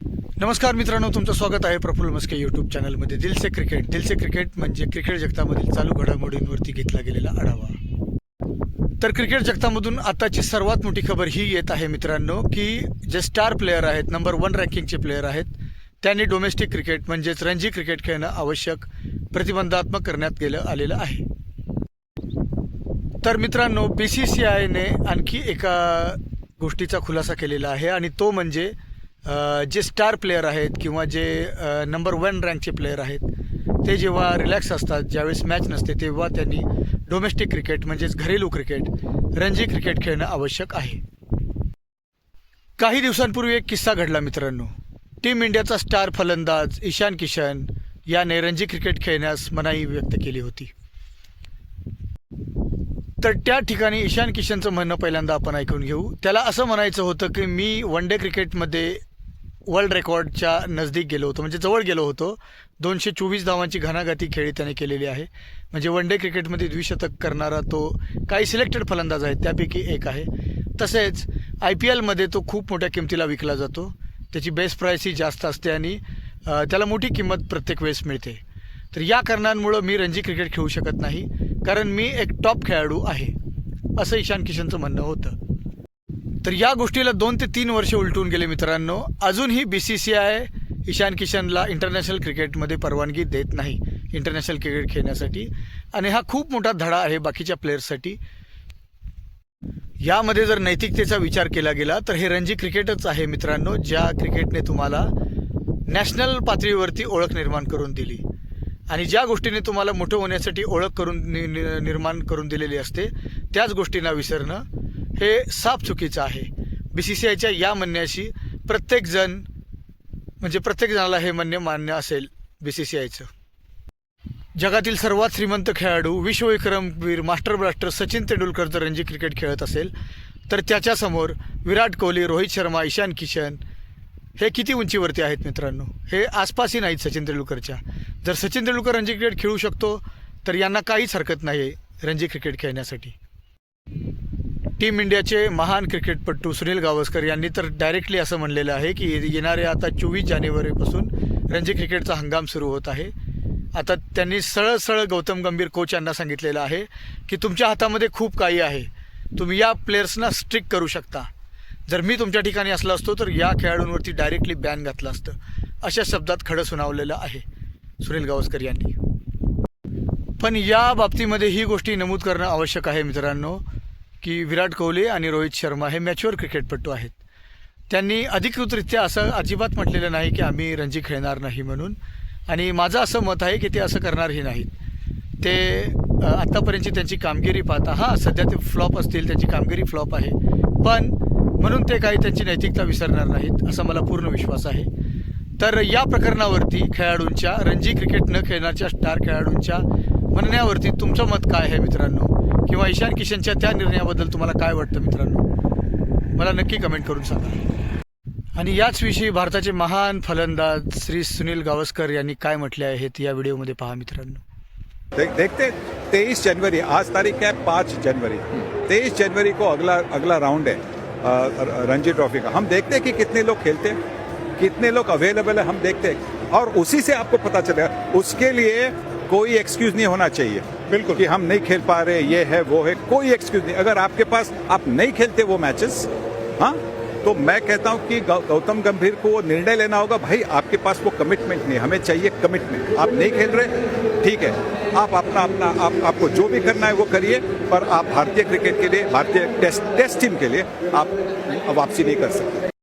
नमस्कार मित्रांनो तुमचं स्वागत आहे प्रफुल्ल मस्के यूट्यूब चॅनलमध्ये दिलसे क्रिकेट दिलसे क्रिकेट म्हणजे क्रिकेट जगतामधील चालू घडामोडींवरती घेतला गेलेला आढावा. तर क्रिकेट जगतामधून आताची सर्वात मोठी खबर ही येत आहे मित्रांनो की जे स्टार प्लेयर आहेत नंबर वन रँकिंगचे प्लेयर आहेत त्यांनी डोमेस्टिक क्रिकेट म्हणजेच रणजी क्रिकेट खेळणं आवश्यक प्रतिबंधात्मक करण्यात गेलं आलेलं आहे. तर मित्रांनो बी सी सी आयने आणखी एका गोष्टीचा खुलासा केलेला आहे आणि तो म्हणजे जे स्टार प्लेयर आहेत किंवा जे नंबर वन रँकचे प्लेयर आहेत ते जेव्हा रिलॅक्स असतात ज्यावेळेस मॅच नसते तेव्हा त्यांनी डोमेस्टिक क्रिकेट म्हणजेच घरेलू क्रिकेट रणजी क्रिकेट खेळणं आवश्यक आहे. काही दिवसांपूर्वी एक किस्सा घडला मित्रांनो. टीम इंडियाचा स्टार फलंदाज ईशान किशन याने रणजी क्रिकेट खेळण्यास मनाई व्यक्त केली होती. तर त्या ठिकाणी ईशान किशनचं म्हणणं पहिल्यांदा आपण ऐकून घेऊ. त्याला असं म्हणायचं होतं की मी वन डे क्रिकेटमध्ये वर्ल्ड रेकॉर्डच्या नजदीक गेलो होतो म्हणजे जवळ गेलो होतो. दोनशे चोवीस धावांची घनाघाती खेळी त्याने केलेली आहे. म्हणजे वन डे क्रिकेटमध्ये द्विशतक करणारा तो काही सिलेक्टेड फलंदाज आहेत त्यापैकी एक आहे. तसेच आय पी एलमध्ये तो खूप मोठ्या किमतीला विकला जातो. त्याची बेस्ट प्राईस ही जास्त असते आणि त्याला मोठी किंमत प्रत्येक वेळेस मिळते. तर या कारणांमुळं मी रणजी क्रिकेट खेळू शकत नाही कारण मी एक टॉप खेळाडू आहे असं ईशान किशनचं म्हणणं होतं. तर या गोष्टीला दोन ते तीन वर्ष उलटून गेले मित्रांनो. अजूनही B C C I Ishan किशनला international क्रिकेटमध्ये परवानगी देत नाही इंटरनॅशनल क्रिकेट खेळण्यासाठी. आणि हा खूप मोठा धडा आहे बाकीच्या प्लेयर्ससाठी यामध्ये जर नैतिकतेचा विचार केला गेला तर हे रणजी क्रिकेटच आहे मित्रांनो ज्या क्रिकेटने तुम्हाला नॅशनल पातळीवरती ओळख निर्माण करून दिली. आणि ज्या गोष्टीने तुम्हाला मोठं होण्यासाठी ओळख करून नि- निर्माण करून दिलेली असते त्याच गोष्टींना विसरणं हे साफ चुकीचं आहे. बी सी सी आयच्या या म्हणण्याशी प्रत्येकजण म्हणजे प्रत्येकजणाला हे म्हणणे मान्य असेल बी सी सी आयचं जगातील सर्वात श्रीमंत खेळाडू विश्वविक्रमवीर मास्टर ब्लास्टर सचिन तेंडुलकर जर रणजी क्रिकेट खेळत असेल तर त्याच्यासमोर विराट कोहली रोहित शर्मा ईशान किशन हे किती उंचीवरती आहेत मित्रांनो? हे आसपासही नाहीत सचिन तेंडुलकरच्या. जर सचिन तेंडुलकर रणजी क्रिकेट खेळू शकतो तर यांना काहीच हरकत नाही आहे रणजी क्रिकेट खेळण्यासाठी. टीम इंडियाचे महान क्रिकेटपटू सुनील गावस्कर यांनी तर डायरेक्टली असं म्हणलेलं आहे की येणाऱ्या आता चोवीस जानेवारीपासून रणजी क्रिकेटचा हंगाम सुरू होत आहे. आता त्यांनी सरळ सरळ गौतम गंभीर कोच यांना सांगितलेलं आहे की तुमच्या हातामध्ये खूप काही आहे. तुम्ही या प्लेयर्सना स्ट्रिक करू शकता. जर मी तुमच्या ठिकाणी असलो असतो तर या खेळाडूंवरती डायरेक्टली बॅन घातलं असतं. अशा शब्दात खडं सुनावलेलं आहे सुनील गावस्कर यांनी. पण या बाबतीमध्ये ही गोष्टी नमूद करणं आवश्यक आहे मित्रांनो. की विराट कोहली आणि रोहित शर्मा हे मॅच्युअर क्रिकेटपटू आहेत. त्यांनी अधिकृतरित्या असं अजिबात म्हटलेलं नाही की आम्ही रणजी खेळणार नाही म्हणून. आणि माझं असं मत आहे की ते असं करणारही नाहीत. ते आत्तापर्यंतची त्यांची कामगिरी पाहता हां सध्या ते फ्लॉप असतील त्यांची कामगिरी फ्लॉप आहे. पण म्हणून ते काही त्यांची नैतिकता विसरणार नाहीत असा मला पूर्ण विश्वास आहे. तर या प्रकरणावरती खेळाडूंच्या रणजी क्रिकेट न खेळण्याच्या स्टार खेळाडूंच्या म्हणण्यावरती तुमचं मत काय आहे मित्रांनो? किंवा ईशान किशनच्या त्या निर्णयाबद्दल तुम्हाला काय वाटतं मित्रांनो? मला नक्की कमेंट करून सांगा. आणि याच विषयी भारताचे महान फलंदाज श्री सुनील गावस्कर यांनी काय म्हटले आहेत या व्हिडिओमध्ये पहा मित्रांनो. देख, देखते तेईस जनवरी आज तारीख है पाँच जनवरी। तेईस जनवरी को अगला अगला राउंड है रणजी ट्रॉफी का। हम देखते हैं कि कितने लोग खेलते हैं कितने लोग अवेलेबल है हम देखते हैं। और उसी से आपको पता चलेगा उसके लिए कोई एक्सक्यूज नहीं होना चाहिए। बिल्कुल। कि हम नहीं खेल पा रहे, ये है, वो है, कोई एक्सक्यूज नहीं। अगर आपके पास आप नहीं खेलते वो मैचेस हाँ तो मैं कहता हूँ कि गौतम गंभीर को निर्णय लेना होगा। भाई, आपके पास वो कमिटमेंट नहीं, हमें चाहिए कमिटमेंट आप नहीं खेल रहे, ठीक है, आप अपना अपना, आप, आपको जो भी करना है वो करिए, पर आप भारतीय क्रिकेट के लिए, भारतीय टेस्ट टेस्ट टीम के लिए आप वापसी नहीं कर सकते।